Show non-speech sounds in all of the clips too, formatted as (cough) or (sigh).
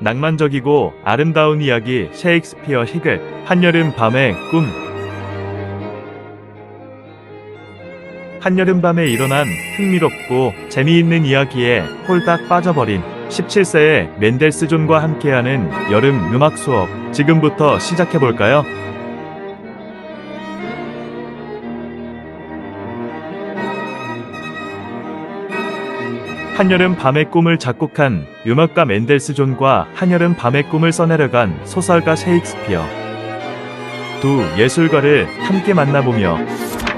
낭만적이고 아름다운 이야기 셰익스피어 히글 한여름 밤의 꿈 한여름 밤에 일어난 흥미롭고 재미있는 이야기에 홀딱 빠져버린 17세의 멘델스 존과 함께하는 여름 음악 수업 지금부터 시작해 볼까요? 한여름 밤의 꿈을 작곡한 음악가 멘델스 존과 한여름 밤의 꿈을 써내려간 소설가 셰익스피어 두 예술가를 함께 만나보며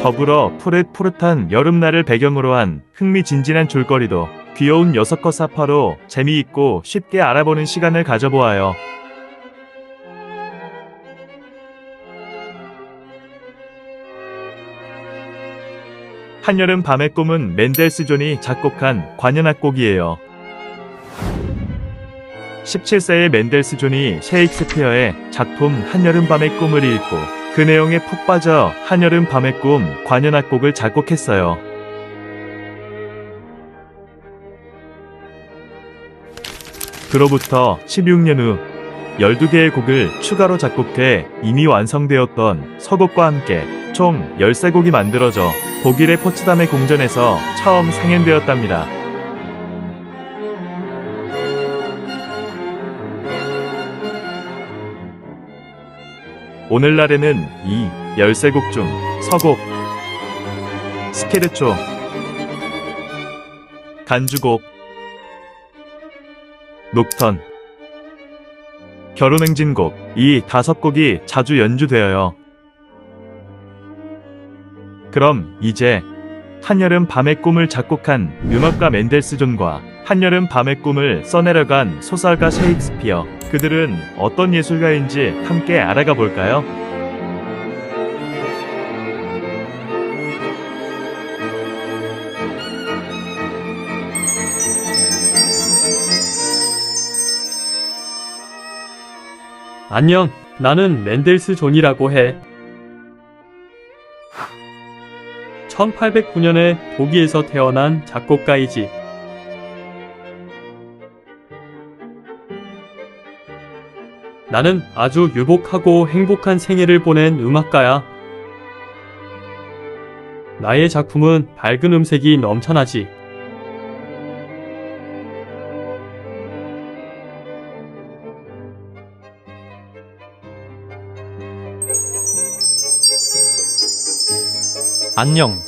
더불어 푸릇푸릇한 여름날을 배경으로 한 흥미진진한 줄거리도 귀여운 여섯 컷 사파로 재미있고 쉽게 알아보는 시간을 가져보아요. 한여름 밤의 꿈은 멘델스 존이 작곡한 관현악 곡이에요. 17세의 멘델스 존이 셰익스피어의 작품 한여름 밤의 꿈을 읽고 그 내용에 푹 빠져 한여름 밤의 꿈 관현악 곡을 작곡했어요. 그로부터 16년 후 12개의 곡을 추가로 작곡해 이미 완성되었던 서곡과 함께 총 13곡이 만들어져 독일의 포츠담의 공전에서 처음 상演되었답니다. 오늘날에는 이 13곡 중 서곡, 스케르초, 간주곡, 녹턴, 결혼행진곡 이 다섯 곡이 자주 연주되어요. 그럼 이제 한여름 밤의 꿈을 작곡한 음악가 멘델스 존과 한여름 밤의 꿈을 써내려간 소설가 셰익스피어 그들은 어떤 예술가인지 함께 알아가 볼까요? 안녕, 나는 멘델스 존이라고 해. 1809년에 독일에서 태어난 작곡가이지. 나는 아주 유복하고 행복한 생애를 보낸 음악가야. 나의 작품은 밝은 음색이 넘쳐나지. 안녕.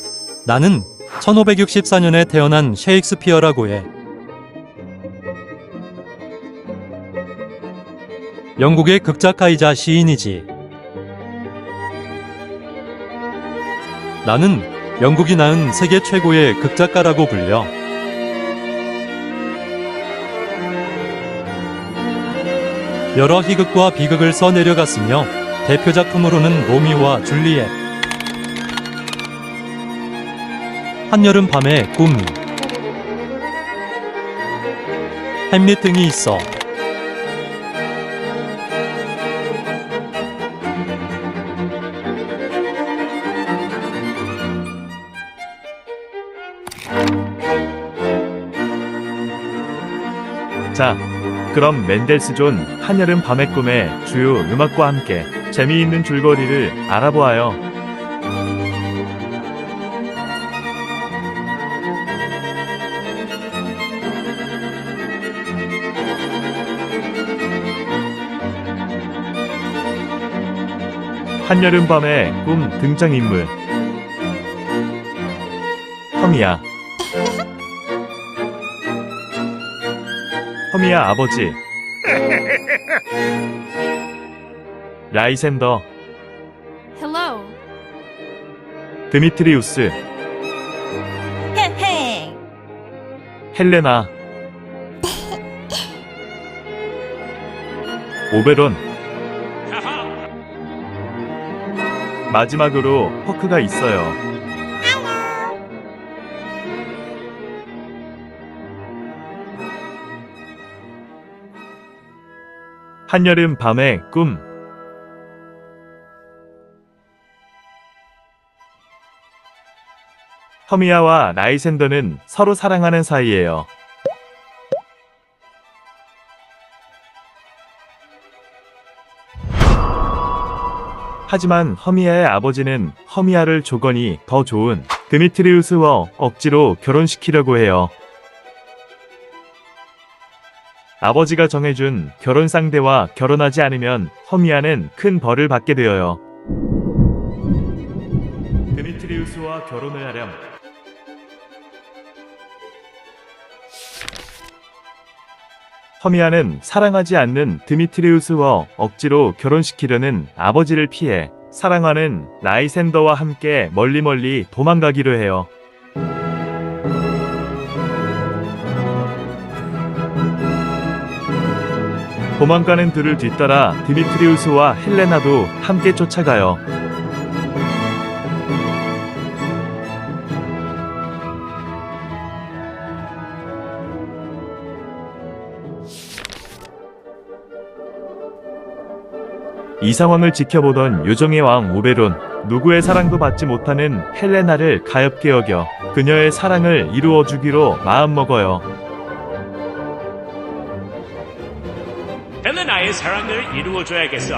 나는 1564년에 태어난 셰익스피어라고 해. 영국의 극작가이자 시인이지. 나는 영국이 낳은 세계 최고의 극작가라고 불려. 여러 희극과 비극을 써내려갔으며 대표 작품으로는 로미오와 줄리엣, 한여름 밤의 꿈 햄릿 등이 있어 자, 그럼 멘델스 존 한여름 밤의 꿈의 주요 음악과 함께 재미있는 줄거리를 알아보아요. 한여름 밤의 꿈 등장인물. 허미야. 허미야 아버지. (laughs) 라이센더. Hello. 드미트리우스. 헤헤. 헬레나. (laughs) 오베론 마지막으로 퍼크가 있어요. 한여름 밤의 꿈 허미야와 라이센더는 서로 사랑하는 사이예요. 하지만 허미아의 아버지는 허미아를 조건이 더 좋은 드미트리우스와 억지로 결혼시키려고 해요. 아버지가 정해준 결혼 상대와 결혼하지 않으면 허미아는 큰 벌을 받게 되어요. 드미트리우스와 결혼을 하렴. 허미아는 사랑하지 않는 드미트리우스와 억지로 결혼시키려는 아버지를 피해 사랑하는 라이센더와 함께 멀리 멀리 도망가기로 해요. 도망가는 둘을 뒤따라 드미트리우스와 헬레나도 함께 쫓아가요. 이 상황을 지켜보던 요정의 왕 오베론, 누구의 사랑도 받지 못하는 헬레나를 가엽게 여겨 그녀의 사랑을 이루어 주기로 마음먹어요. 헬레나의 사랑을 이루어줘야겠어.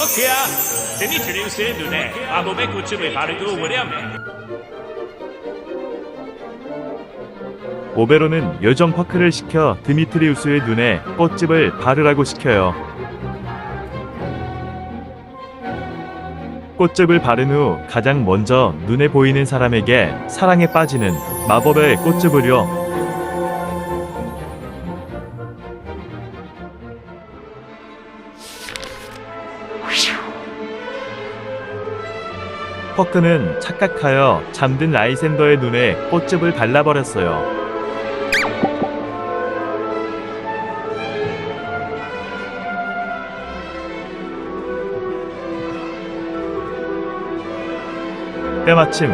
오케야, 데미트리우스의 눈에 마법의 꽃을 바르고 오렴. 오베론은 요정 퍼크를 시켜 드미트리우스의 눈에 꽃집을 바르라고 시켜요. 꽃집을 바른 후 가장 먼저 눈에 보이는 사람에게 사랑에 빠지는 마법의 꽃집을요. 퍼크는 착각하여 잠든 라이센더의 눈에 꽃집을 발라버렸어요. 때마침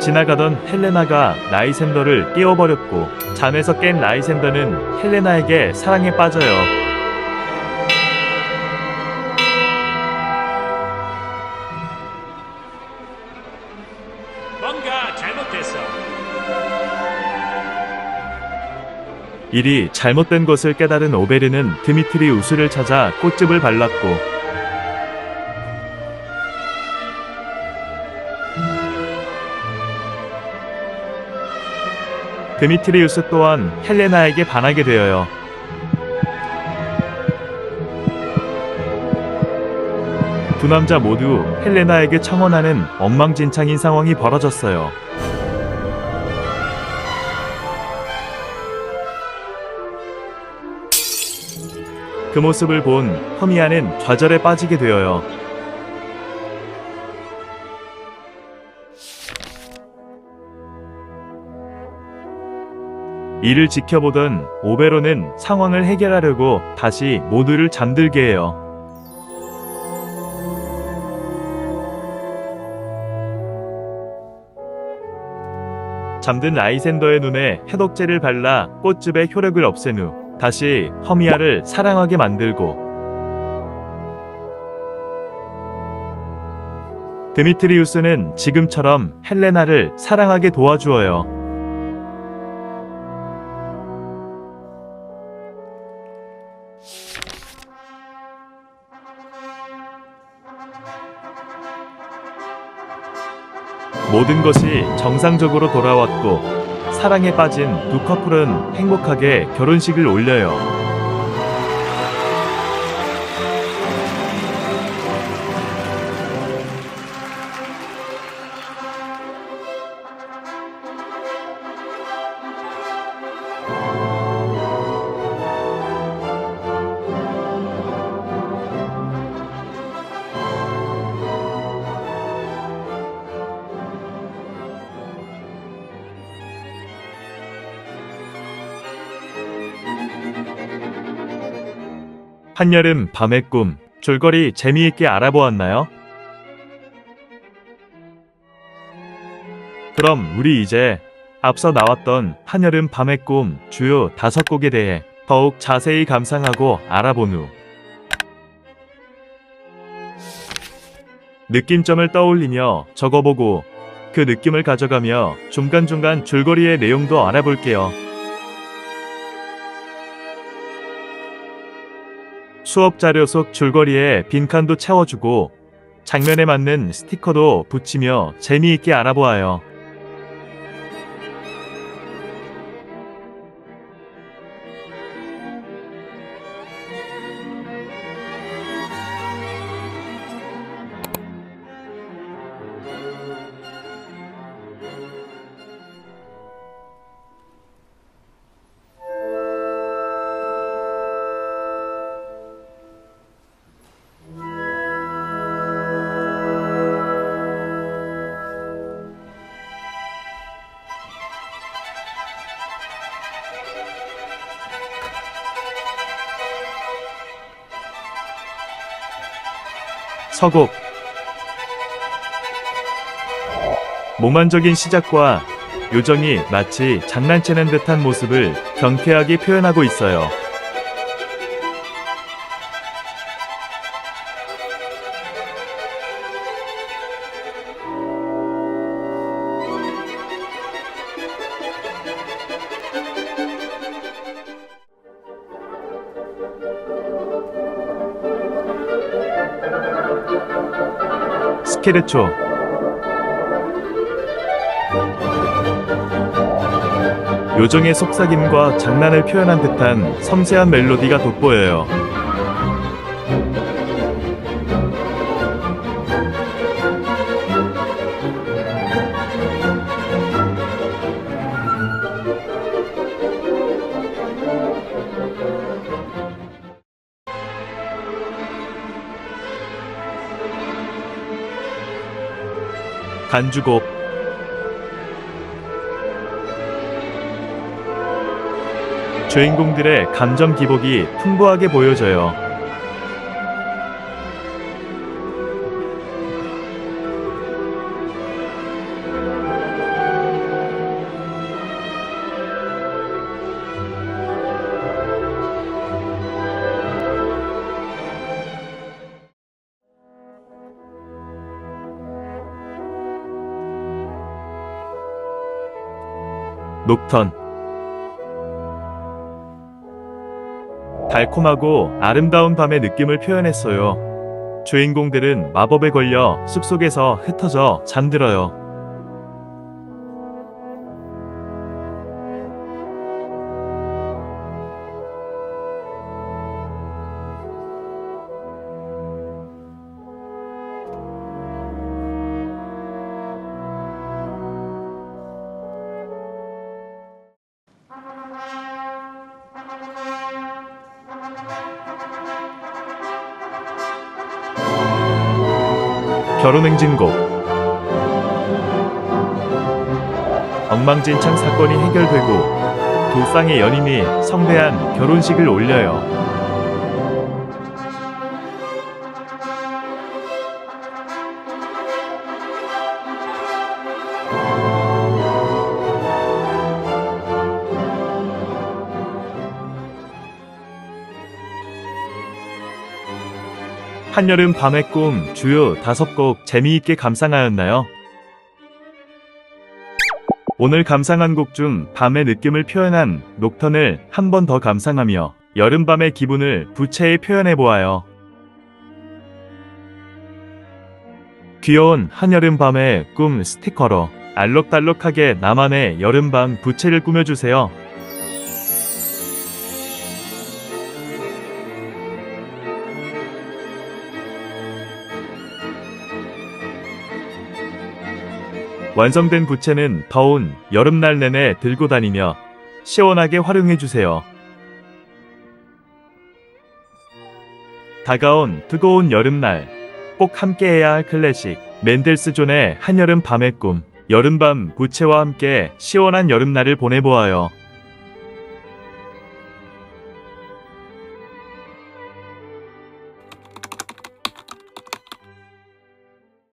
지나가던 헬레나가 라이센더를 깨워버렸고 잠에서 깬 라이센더는 헬레나에게 사랑에 빠져요. 뭔가 잘못됐어. 일이 잘못된 것을 깨달은 오베르는 드미트리 우스를 찾아 꽃집을 발랐고 드미트리우스 또한 헬레나에게 반하게 되어요. 두 남자 모두 헬레나에게 청혼하는 엉망진창인 상황이 벌어졌어요. 그 모습을 본 허미아는 좌절에 빠지게 되어요. 이를 지켜보던 오베로는 상황을 해결하려고 다시 모두를 잠들게 해요. 잠든 라이센더의 눈에 해독제를 발라 꽃즙의 효력을 없앤 후 다시 허미아를 사랑하게 만들고 드미트리우스는 지금처럼 헬레나를 사랑하게 도와주어요. 모든 것이 정상적으로 돌아왔고 사랑에 빠진 두 커플은 행복하게 결혼식을 올려요. 한여름 밤의 꿈 줄거리 재미있게 알아보았나요? 그럼 우리 이제 앞서 나왔던 한여름 밤의 꿈 주요 다섯 곡에 대해 더욱 자세히 감상하고 알아본 후 느낌점을 떠올리며 적어보고 그 느낌을 가져가며 중간중간 줄거리의 내용도 알아볼게요. 수업 자료 속 줄거리에 빈칸도 채워주고 장면에 맞는 스티커도 붙이며 재미있게 알아보아요. 서곡 몽환적인 시작과 요정이 마치 장난치는 듯한 모습을 경쾌하게 표현하고 있어요. 스케르초 요정의 속삭임과 장난을 표현한 듯한 섬세한 멜로디가 돋보여요. 간주곡 주인공들의 감정 기복이 풍부하게 보여져요. 녹턴 달콤하고 아름다운 밤의 느낌을 표현했어요. 주인공들은 마법에 걸려 숲속에서 흩어져 잠들어요. 결혼행진곡 엉망진창 사건이 해결되고 두 쌍의 연인이 성대한 결혼식을 올려요. 한여름 밤의 꿈 주요 다섯 곡 재미있게 감상하였나요? 오늘 감상한 곡 중 밤의 느낌을 표현한 녹턴을 한 번 더 감상하며 여름밤의 기분을 부채에 표현해 보아요. 귀여운 한여름 밤의 꿈 스티커로 알록달록하게 나만의 여름밤 부채를 꾸며주세요. 완성된 부채는 더운 여름날 내내 들고 다니며 시원하게 활용해주세요. 다가온 뜨거운 여름날 꼭 함께해야 할 클래식 멘델스 존의 한여름 밤의 꿈 여름밤 부채와 함께 시원한 여름날을 보내보아요.